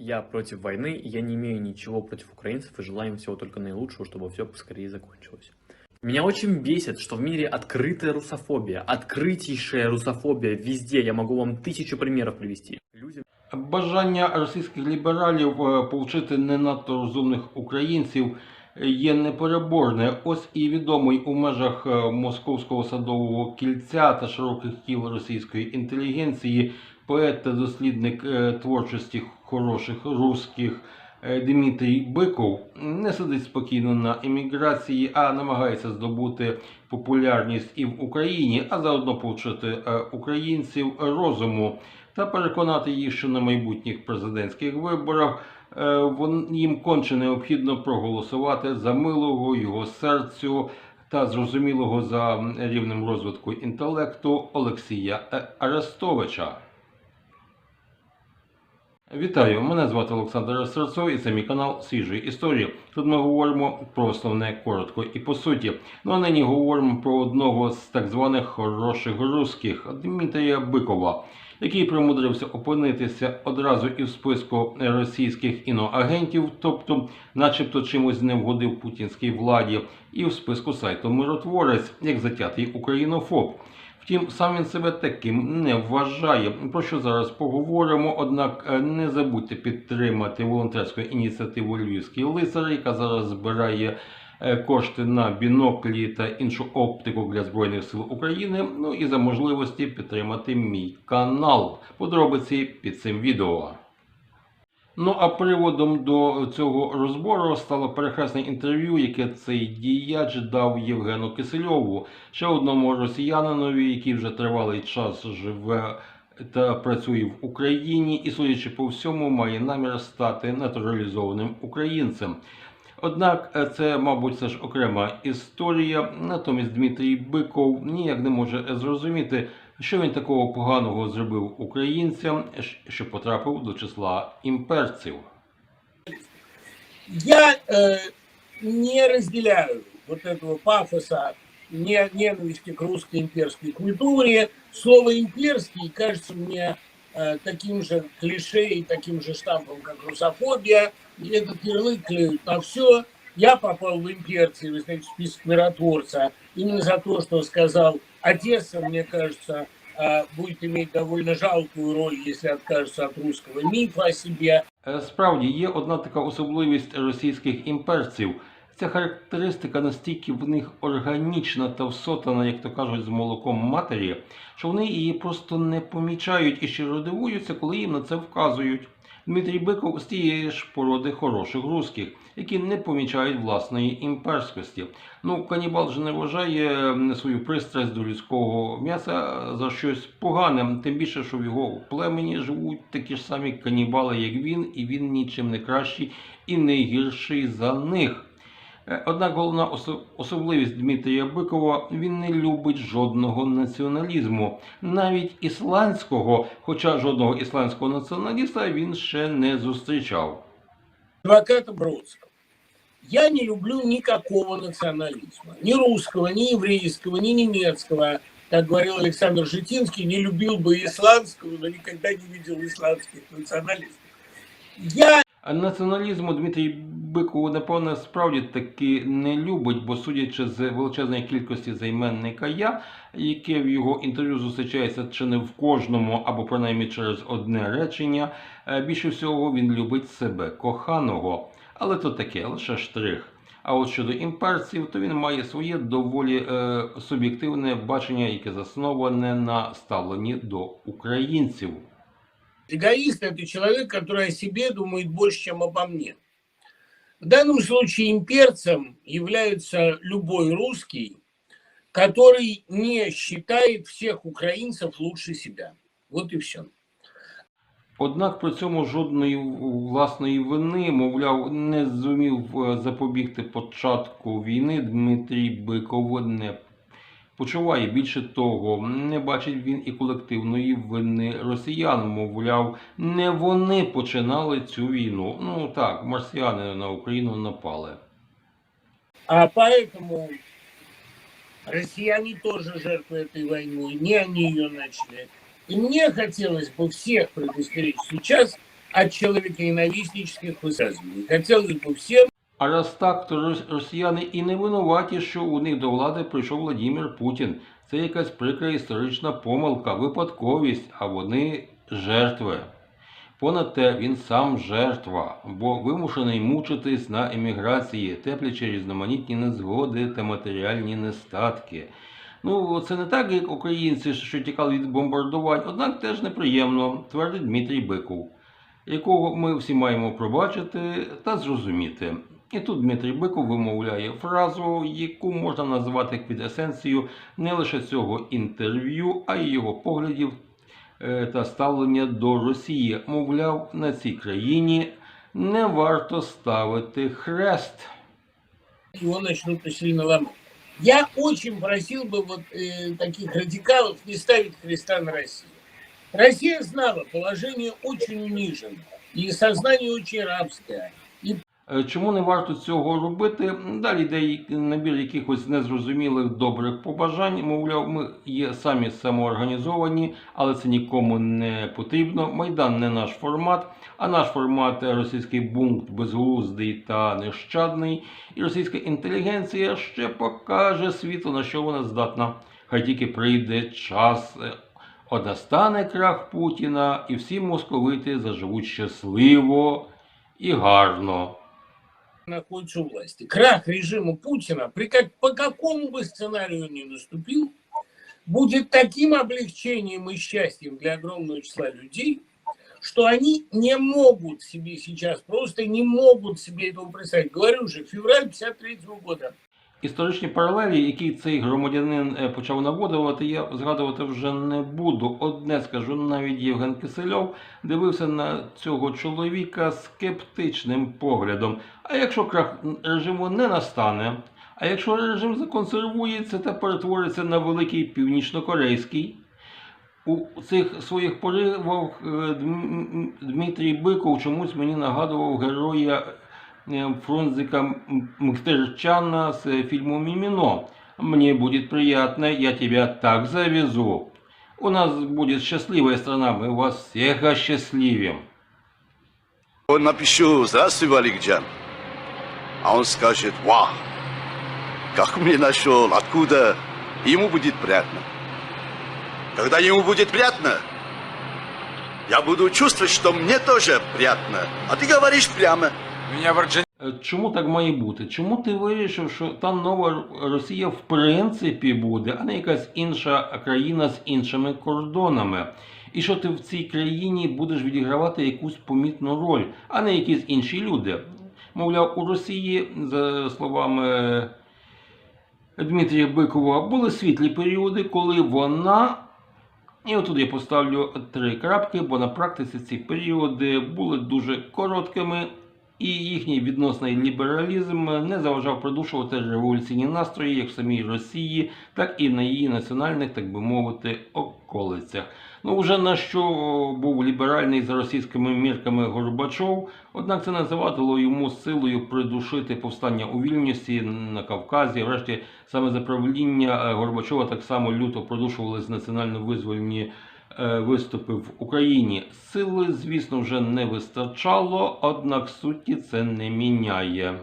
Я против войны, и я не имею ничего против украинцев и желаю им всего только наилучшего, чтобы все поскорее закончилось. Меня очень бесит, что в мире открытая русофобия, открытейшая русофобия везде. Я могу вам тысячу примеров привести. Люди Бажання російських лібералів е, повчити не надто розумних українців є непереборне. Ось і відомий у межах е, московського садового кільця та широких кіл російської інтелігенції поет та дослідник е, творчості хороших русських е, Дмитрій Биков не сидить спокійно на еміграції, а намагається здобути популярність і в Україні, а заодно повчити е, українців розуму та переконати їх, що на майбутніх президентських виборах їм конче необхідно проголосувати за милого його серцю та зрозумілого за рівнем розвитку інтелекту Олексія Арестовича. Вітаю! Мене звати Олександр Серцов і це мій канал Свіжої історії. Тут ми говоримо про основне коротко і по суті. Ну а нині говоримо про одного з так званих хороших русських Дмитрія Бикова, який примудрився опинитися одразу і в списку російських іноагентів, тобто, начебто, чимось не вгодив путінській владі, і в списку сайту Миротворець як затятий українофоб. Втім, сам він себе таким не вважає. Про що зараз поговоримо. Однак е, не забудьте підтримати волонтерську ініціативу Львівський лицар, яка зараз збирає е, кошти на біноклі та іншу оптику для Збройних сил України. Ну і за можливості підтримати мій канал. Подробиці під цим відео. Ну а приводом до цього розбору стало перехресне інтерв'ю, яке цей діяч дав Євгену Кисельову, ще одному росіянинові, який вже тривалий час живе та працює в Україні, і, судячи по всьому, має намір стати натуралізованим українцем. Однак е, це, мабуть, все ж окрема історія. Натомість Дмитрій Биков ніяк не може зрозуміти, що він такого поганого зробив українцям, щ- що потрапив до числа імперців. Я э, не разделяю вот этого пафоса не, ненависти к русской имперской культуре. Слово имперский кажется мне э, таким же клише и таким же штампом, как русофобия. И этот ярлык клеют на все. Я попал в имперцы, вы знаете, в список миротворца, именно за то, что сказал Одесса, мне кажется, будет иметь довольно жалкую роль, если откажется от русского мифа о себе. Е, Справді є одна така особливість російських імперців. Ця характеристика настільки в них органічна та всотана, як то кажуть, з молоком матері, що вони її просто не помічають і щиро дивуються, коли їм на це вказують. Дмитрій Биков з тієї ж породи хороших русських, які не помічають власної імперськості. Ну, канібал же не вважає свою пристрасть до людського м'яса за щось погане, тим більше, що в його племені живуть такі ж самі канібали, як він, і він нічим не кращий і не гірший за них. Е, Однак головна особливість Дмитрія Бикова він не любить жодного націоналізму, навіть ісландського, хоча жодного ісландського націоналіста він ще не зустрічав. адвоката Бродского. Я не люблю никакого национализма. Ни русского, ни еврейского, ни немецкого. Как говорил Александр Житинский, не любил бы исландского, но никогда не видел исландских националистов. Я Націоналізму Дмитрій Биков, напевно, справді таки не любить, бо судячи з величезної кількості займенника я, яке в його інтерв'ю зустрічається чи не в кожному, або принаймні через одне речення, е, більше всього він любить себе коханого. Але то таке, лише штрих. А от щодо імперців, то він має своє доволі е, суб'єктивне бачення, яке засноване на ставленні до українців. эгоист – это человек, который о себе думает больше, чем обо мне. В данном случае имперцем является любой русский, который не считает всех украинцев лучше себя. Вот и все. Однак при цьому жодної власної вини, мовляв, не зумів е, запобігти початку війни Дмитрій Биков не почуває. Більше того, не бачить він і колективної вини росіян. Мовляв, не вони починали цю війну. Ну так, марсіяни на Україну напали. А поэтому россияне тоже жертвы этой войны, не они ее начали. И мне хотелось бы всех предостеречь сейчас от человеконенавистнических высказываний. Хотелось бы всем а раз так, то росіяни і не винуваті, що у них до влади прийшов Владимир Путін. Це якась прикра історична помилка, випадковість, а вони жертви. Понад те, він сам жертва, бо вимушений мучитись на еміграції, теплячи різноманітні незгоди та матеріальні нестатки. Ну, це не так, як українці, що тікали від бомбардувань, однак теж неприємно, твердить Дмитрій Биков, якого ми всі маємо пробачити та зрозуміти. І тут Дмитрій Биков вимовляє фразу, яку можна назвати квітесенцією не лише цього інтерв'ю, а й його поглядів е, та ставлення до Росії. Мовляв, на цій країні не варто ставити хрест. его начнут насильно ломать. Я очень просил бы вот э, таких радикалов не ставить креста на Россию. Россия знала, положение очень унижено, и сознание очень рабское. Е, Чому не варто цього робити? Далі йде набір якихось незрозумілих добрих побажань. Мовляв, ми є самі самоорганізовані, але це нікому не потрібно. Майдан не наш формат, а наш формат російський бункт безглуздий та нещадний. І російська інтелігенція ще покаже світу, на що вона здатна. Хай тільки прийде час. Е, От крах Путіна, і всі московити заживуть щасливо і гарно. Находится у власти. Крах режима Путина, при как, по какому бы сценарию ни наступил, будет таким облегчением и счастьем для огромного числа людей, что они не могут себе сейчас, просто не могут себе этого представить. Говорю же, февраль 53 года. Історичні паралелі, які цей громадянин е, почав наводити, я згадувати вже не буду. Одне скажу, навіть Євген Кисельов дивився на цього чоловіка скептичним поглядом. А якщо крах режиму не настане, а якщо режим законсервується та перетвориться на великий північнокорейський, у цих своїх поривах е, Дмитрій Биков чомусь мені нагадував героя Фрунзика М- Мхтерчана з фільму «Мимино». «Мне будет приятно, я тебя так завезу». У нас будет счастливая страна, мы вас всех осчастливим. Напишу «Здравствуй, Валикджан», а он скажет «Вау, как мне нашел, откуда?» Ему будет приятно. Когда ему будет приятно, я буду чувствовать, что мне тоже приятно. А ты говоришь прямо. Е, Чому так має бути? Чому ти вирішив, що та нова Росія в принципі буде, а не якась інша країна з іншими кордонами? І що ти в цій країні будеш відігравати якусь помітну роль, а не якісь інші люди? Мовляв, у Росії, за словами Дмитрія Бикова, були світлі періоди, коли вона. І отут я поставлю три крапки, бо на практиці ці періоди були дуже короткими, і їхній відносний лібералізм не заважав придушувати революційні настрої як в самій Росії, так і на її національних, так би мовити, околицях. Ну, вже на що був ліберальний за російськими мірками Горбачов, однак це не завадило йому силою придушити повстання у Вільнюсі на Кавказі. Врешті саме за правління е, Горбачова так само люто продушувались національно-визвольні е, виступи в Україні. Сили, звісно, вже не вистачало, однак суті це не міняє.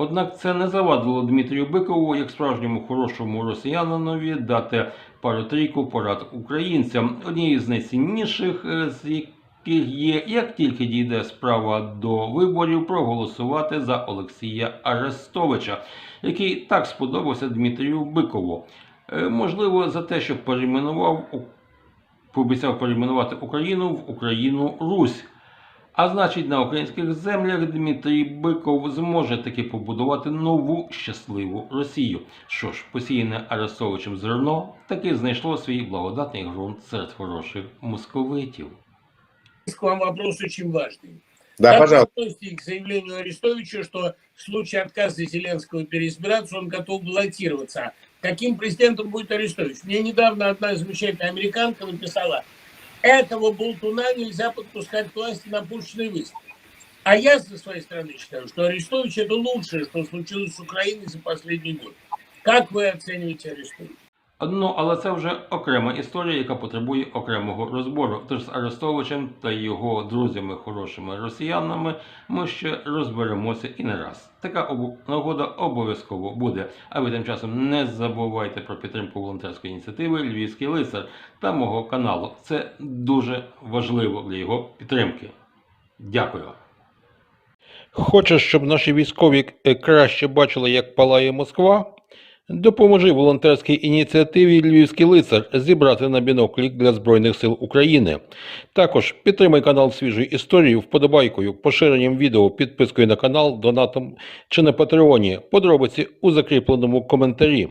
Однак це не завадило Дмитрію Бикову, як справжньому хорошому росіянинові, дати пару-трійку порад українцям. Однією з найцінніших е, з яких є, як тільки дійде справа до виборів, проголосувати за Олексія Арестовича, який так сподобався Дмитрію Бикову. Е, Можливо, за те, що перейменував пообіцяв перейменувати Україну в Україну Русь. А значить, на українських землях Дмитрій Биков зможе таки побудувати нову щасливу Росію. Що ж, посіяне Арестовичем зерно таки знайшло свій благодатний ґрунт серед хороших московитів. К вам вопрос очень важный. Да, как пожалуйста. относитесь к заявлению Арестовича, что в случае отказа Зеленского переизбираться, он готов баллотироваться? Каким президентом будет Арестович? Мне недавно одна замечательная американка написала, этого болтуна нельзя подпускать к власти на пушечный выстрел. А я со своей стороны считаю, что Арестович это лучшее, что случилось с Украиной за последний год. Как вы оцениваете Арестовича? Ну, але це вже окрема історія, яка потребує окремого розбору. Тож з Арестовичем та його друзями, хорошими росіянами, ми ще розберемося і не раз. Така нагода обов'язково буде. А ви тим часом не забувайте про підтримку волонтерської ініціативи Львівський лицар та мого каналу. Це дуже важливо для його підтримки. Дякую. Хочеш, щоб наші військові краще бачили, як палає Москва? Допоможи волонтерській ініціативі Львівський лицар зібрати на біноклі для Збройних сил України. Також підтримай канал свіжої історії вподобайкою, поширенням відео, підпискою на канал, донатом чи на Патреоні. Подробиці у закріпленому коментарі.